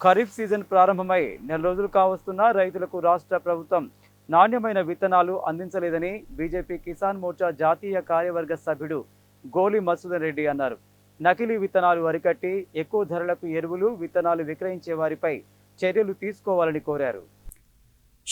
Kharif season ప్రారంభమై నెల రోజులు కావస్తున్నా రైతులకు రాష్ట్ర ప్రభుత్వం నాణ్యమైన విత్తనాలు అందించలేదని బీజేపీ కిసాన్ మోర్చా జాతీయ కార్యవర్గ సభ్యుడు గోలి మసూదన్ రెడ్డి అన్నారు. నకిలీ విత్తనాలు అరికట్టి ఎక్కువ ధరలకు ఎరువులు విత్తనాలు విక్రయించే వారిపై చర్యలు తీసుకోవాలని కోరారు.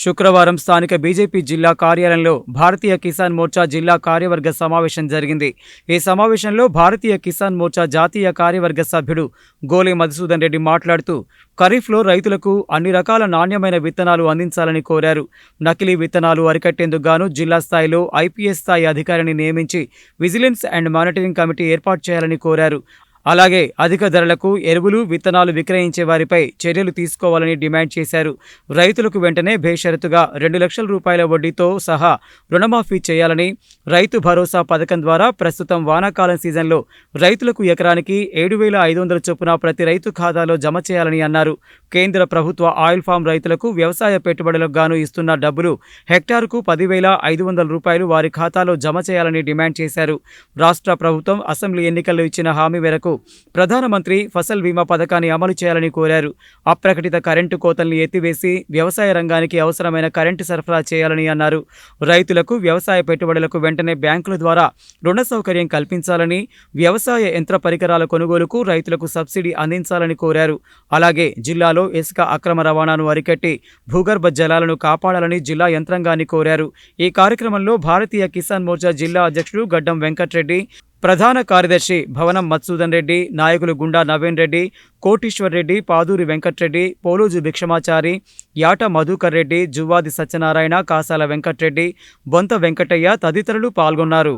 శుక్రవారం స్థానిక బీజేపీ జిల్లా కార్యాలయంలో భారతీయ కిసాన్ మోర్చా జిల్లా కార్యవర్గ సమావేశం జరిగింది. ఈ సమావేశంలో భారతీయ కిసాన్ మోర్చా జాతీయ కార్యవర్గ సభ్యుడు గోలే మధుసూదన్ రెడ్డి మాట్లాడుతూ ఖరీఫ్లో రైతులకు అన్ని రకాల నాణ్యమైన విత్తనాలు అందించాలని కోరారు. నకిలీ విత్తనాలు అరికట్టేందుకు గాను జిల్లా స్థాయిలో ఐపీఎస్ స్థాయి అధికారిని నియమించి విజిలెన్స్ అండ్ మానిటరింగ్ కమిటీ ఏర్పాటు చేయాలని కోరారు. అలాగే అధిక ధరలకు ఎరువులు విత్తనాలు విక్రయించే వారిపై చర్యలు తీసుకోవాలని డిమాండ్ చేశారు. రైతులకు వెంటనే బేషరతుగా రెండు లక్షల రూపాయల వడ్డీతో సహా రుణమాఫీ చేయాలని రైతు భరోసా పథకం ద్వారా ప్రస్తుతం వానాకాలం సీజన్లో రైతులకు ఎకరానికి ఏడు వేల ఐదు వందల చొప్పున ప్రతి రైతు ఖాతాలో జమ చేయాలని అన్నారు. కేంద్ర ప్రభుత్వ ఆయిల్ ఫామ్ రైతులకు వ్యవసాయ పెట్టుబడులకు గాను ఇస్తున్న డబ్బులు హెక్టార్కు పదివేల ఐదు వందల రూపాయలు వారి ఖాతాలో జమ చేయాలని డిమాండ్ చేశారు. రాష్ట్ర ప్రభుత్వం అసెంబ్లీ ఎన్నికల్లో ఇచ్చిన హామీ మేరకు ప్రధానమంత్రి ఫసల్ బీమా పథకాన్ని అమలు చేయాలని కోరారు. అప్రకటిత కరెంటు కోతల్ని ఎత్తివేసి వ్యవసాయ రంగానికి అవసరమైన కరెంటు సరఫరా చేయాలని అన్నారు. రైతులకు వ్యవసాయ పెట్టుబడులకు వెంటనే బ్యాంకుల ద్వారా రుణ సౌకర్యం కల్పించాలని వ్యవసాయ యంత్ర పరికరాల కొనుగోలుకు రైతులకు సబ్సిడీ అందించాలని కోరారు. అలాగే జిల్లాలో ఇసుక అక్రమ రవాణాను అరికట్టి భూగర్భ జలాలను కాపాడాలని జిల్లా యంత్రాంగాన్ని కోరారు. ఈ కార్యక్రమంలో భారతీయ కిసాన్ మోర్చా జిల్లా అధ్యక్షుడు గడ్డం వెంకట్రెడ్డి ప్రధాన కార్యదర్శి భవనం మత్సూదన్ రెడ్డి నాయకులు గుండా నవీన్ రెడ్డి కోటీశ్వర్ రెడ్డి పాదూరి వెంకట్రెడ్డి పోలోజు భిక్షమాచారి యాట మధుకర్ రెడ్డి జువ్వాది సత్యనారాయణ కాసాల వెంకట్రెడ్డి బొంత వెంకటయ్య తదితరులు పాల్గొన్నారు.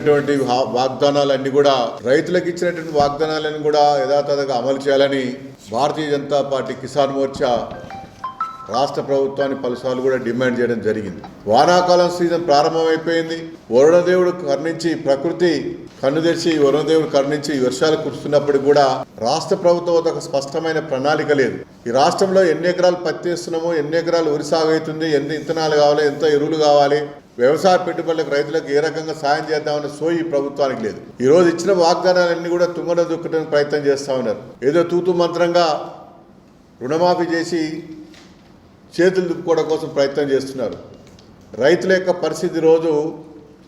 ఇటువంటి వాగ్దానాలన్నీ కూడా రైతులకు ఇచ్చినటువంటి వాగ్దానాలను కూడా యథాతథంగా అమలు చేయాలని భారతీయ జనతా పార్టీ కిసాన్ మోర్చా రాష్ట్ర ప్రభుత్వాన్ని పలుసార్లు కూడా డిమాండ్ చేయడం జరిగింది. వానాకాలం సీజన్ ప్రారంభమైపోయింది. వరుణదేవుడు కర్ణించి ప్రకృతి కన్ను తెరిచి వరుణదేవుడు కర్ణించి వర్షాలు కురుస్తున్నప్పుడు కూడా రాష్ట్ర ప్రభుత్వం వద్ద ఒక స్పష్టమైన ప్రణాళిక లేదు. ఈ రాష్ట్రంలో ఎన్ని ఎకరాలు పత్తి వేస్తున్నామో ఎన్ని ఎకరాలు వరి సాగు అవుతుంది ఎన్ని విత్తనాలు కావాలి ఎంత ఎరువులు కావాలి వ్యవసాయ పెట్టుబడులకు రైతులకు ఏ రకంగా సాయం చేద్దామనే సోయి ఈ ప్రభుత్వానికి లేదు. ఈ రోజు ఇచ్చిన వాగ్దానాలన్నీ కూడా తుంగన దుక్కడానికి ప్రయత్నం చేస్తా ఉన్నారు. ఏదో తూతు మంత్రంగా రుణమాఫీ చేసి చేతులు దుప్పుకోవడం కోసం ప్రయత్నం చేస్తున్నారు. రైతుల యొక్క పరిస్థితి రోజు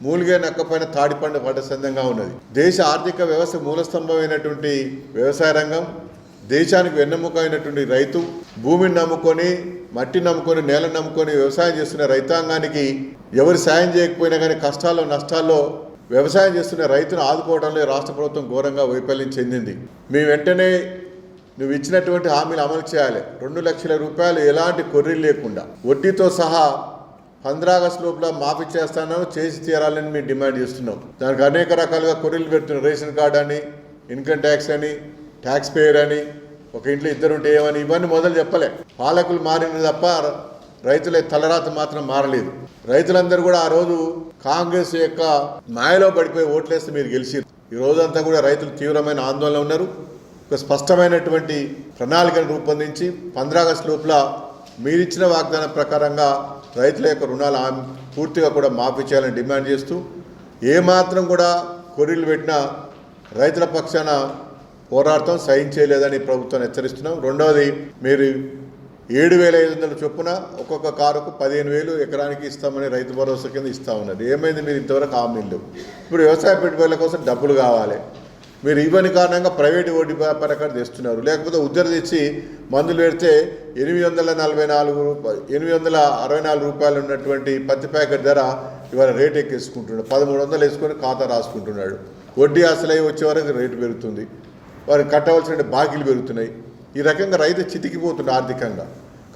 మూలిగే నక్కపైన తాడిపండు పడ్డ సందంగా ఉన్నది. దేశ ఆర్థిక వ్యవస్థ మూలస్తంభమైనటువంటి వ్యవసాయ రంగం దేశానికి వెన్నెముక అయినటువంటి రైతు భూమిని నమ్ముకొని మట్టి నమ్ముకొని నేలను నమ్ముకొని వ్యవసాయం చేస్తున్న రైతాంగానికి ఎవరు సాయం చేయకపోయినా కానీ కష్టాల్లో నష్టాల్లో వ్యవసాయం చేస్తున్న రైతును ఆదుకోవడంలో రాష్ట్ర ప్రభుత్వం ఘోరంగా వైఫల్యం చెందింది. మీ వెంటనే నువ్వు ఇచ్చినటువంటి హామీలు అమలు చేయాలి. రెండు లక్షల రూపాయలు ఎలాంటి కొర్రీలు లేకుండా. వడ్డీతో సహా పంద్రా ఆగస్టు లోపల మాఫీ చేస్తాను చేసి తీరాలని మేము డిమాండ్ చేస్తున్నాం. దానికి అనేక రకాలుగా కొర్రీలు పెడుతున్నాం. రేషన్ కార్డు అని ఇన్కమ్ ట్యాక్స్ అని ట్యాక్స్ పేయర్ అని ఒక ఇంట్లో ఇద్దరు ఉంటే ఏమని ఇవన్నీ మొదలు చెప్పలే. పాలకులు మారిన తప్ప రైతుల తలరాత మాత్రం మారలేదు. రైతులందరూ కూడా ఆ రోజు కాంగ్రెస్ యొక్క మాయలో పడిపోయి ఓట్లేస్తే మీరు గెలిచి ఈ రోజంతా కూడా రైతులు తీవ్రమైన ఆందోళన ఉన్నారు. ఒక స్పష్టమైనటువంటి ప్రణాళికను రూపొందించి పంద్రాగస్టు లోపల మీరిచ్చిన వాగ్దానం ప్రకారంగా రైతుల యొక్క రుణాలు పూర్తిగా కూడా మాఫీ చేయాలని డిమాండ్ చేస్తూ ఏమాత్రం కూడా కొర్రీలు పెట్టినా రైతుల పక్షాన పోరాటం సహించేయలేదని ప్రభుత్వాన్ని హెచ్చరిస్తున్నాం. రెండవది మీరు ఏడు వేల ఐదు వందల చొప్పున ఒక్కొక్క కారుకు పదిహేను వేలు ఎకరానికి ఇస్తామని రైతు భరోసా కింద ఇస్తా ఉన్నది ఏమైంది? మీరు ఇంతవరకు హామీలు ఇప్పుడు వ్యవసాయ పెట్టుబడుల కోసం డబ్బులు కావాలి. మీరు ఇవ్వని కారణంగా ప్రైవేటు వడ్డీ వ్యాపారకాలు తెస్తున్నారు. లేకపోతే ఉద్దర తెచ్చి మందులు పెడితే ఎనిమిది వందల నలభై నాలుగు రూపాయలు ఎనిమిది వందల అరవై నాలుగు రూపాయలు ఉన్నటువంటి పత్తి ప్యాకెట్ ధర ఇవాళ రేట్ ఎక్కేసుకుంటున్నాడు. పదమూడు వందలు వేసుకొని ఖాతా రాసుకుంటున్నాడు. వడ్డీ అసలై వచ్చే వరకు రేటు పెరుగుతుంది. వారికి కట్టవలసిన బాకీలు పెరుగుతున్నాయి. ఈ రకంగా రైతు చితికిపోతుంది ఆర్థికంగా.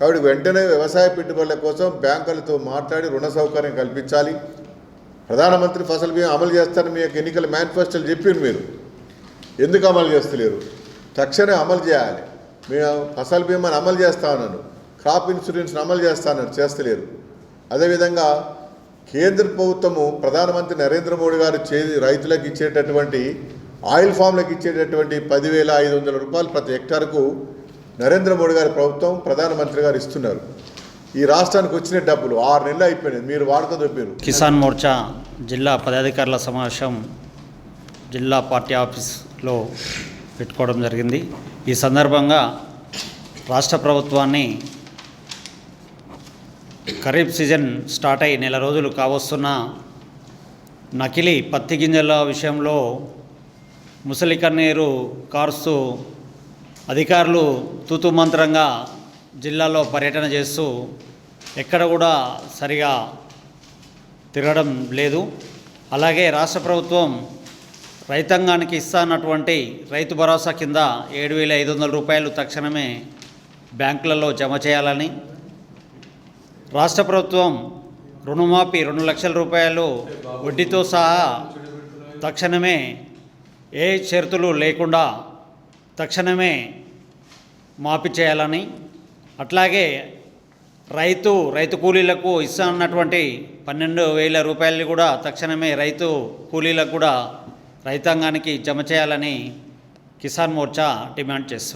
కాబట్టి వెంటనే వ్యవసాయ పెట్టుబడుల కోసం బ్యాంకులతో మాట్లాడి రుణ సౌకర్యం కల్పించాలి. ప్రధానమంత్రి ఫసల్ బీమా అమలు చేస్తారని మీ యొక్క ఎన్నికల మేనిఫెస్టోలు చెప్పారు మీరు. ఎందుకు అమలు చేస్తలేరు? తక్షణమే అమలు చేయాలి. మేము ఫసల్ బీమాను అమలు చేస్తా ఉన్నాను. క్రాప్ ఇన్సూరెన్స్ని అమలు చేస్తానని చేస్తలేరు. అదేవిధంగా కేంద్ర ప్రభుత్వము ప్రధానమంత్రి నరేంద్ర మోడీ గారు చే రైతులకు ఇచ్చేటటువంటి ఆయిల్ ఫామ్లకు ఇచ్చేటటువంటి పదివేల ఐదు వందల రూపాయలు ప్రతి హెక్టార్కు నరేంద్ర మోడీ గారి ప్రభుత్వం ప్రధానమంత్రి గారు ఇస్తున్నారు. ఈ రాష్ట్రానికి వచ్చిన డబ్బులు ఆరు నెలలు అయిపోయినాయి. మీరు వాడుకో చెప్పారు కిసాన్ మోర్చా జిల్లా పదాధికారుల సమావేశం జిల్లా పార్టీ ఆఫీస్ లో పెట్టుకోవడం జరిగింది. ఈ సందర్భంగా రాష్ట్ర ప్రభుత్వాన్ని ఖరీఫ్ సీజన్ స్టార్ట్ అయ్యి నెల రోజులు కావస్తున్న నకిలీ పత్తి గింజల విషయంలో ముసలి కన్నీరు కారుస్తూ అధికారులు తూతు మంత్రంగా జిల్లాలో పర్యటన చేస్తూ ఎక్కడ కూడా సరిగా తిరగడం లేదు. అలాగే రాష్ట్ర ప్రభుత్వం రైతాంగానికి ఇస్తానటువంటి రైతు భరోసా కింద ఏడు వేల ఐదు వందల రూపాయలు తక్షణమే బ్యాంకులలో జమ చేయాలని రాష్ట్ర ప్రభుత్వం రుణమాఫీ రెండు లక్షల రూపాయలు వడ్డీతో సహా తక్షణమే ఏ షరతులు లేకుండా తక్షణమే మాఫీ చేయాలని అట్లాగే రైతు రైతు కూలీలకు ఇస్తా అన్నటువంటి పన్నెండు వేల రూపాయలు కూడా తక్షణమే రైతు కూలీలకు కూడా రైతాంగానికి జమ చేయాలని కిసాన్ మోర్చా డిమాండ్ చేస్తుంది.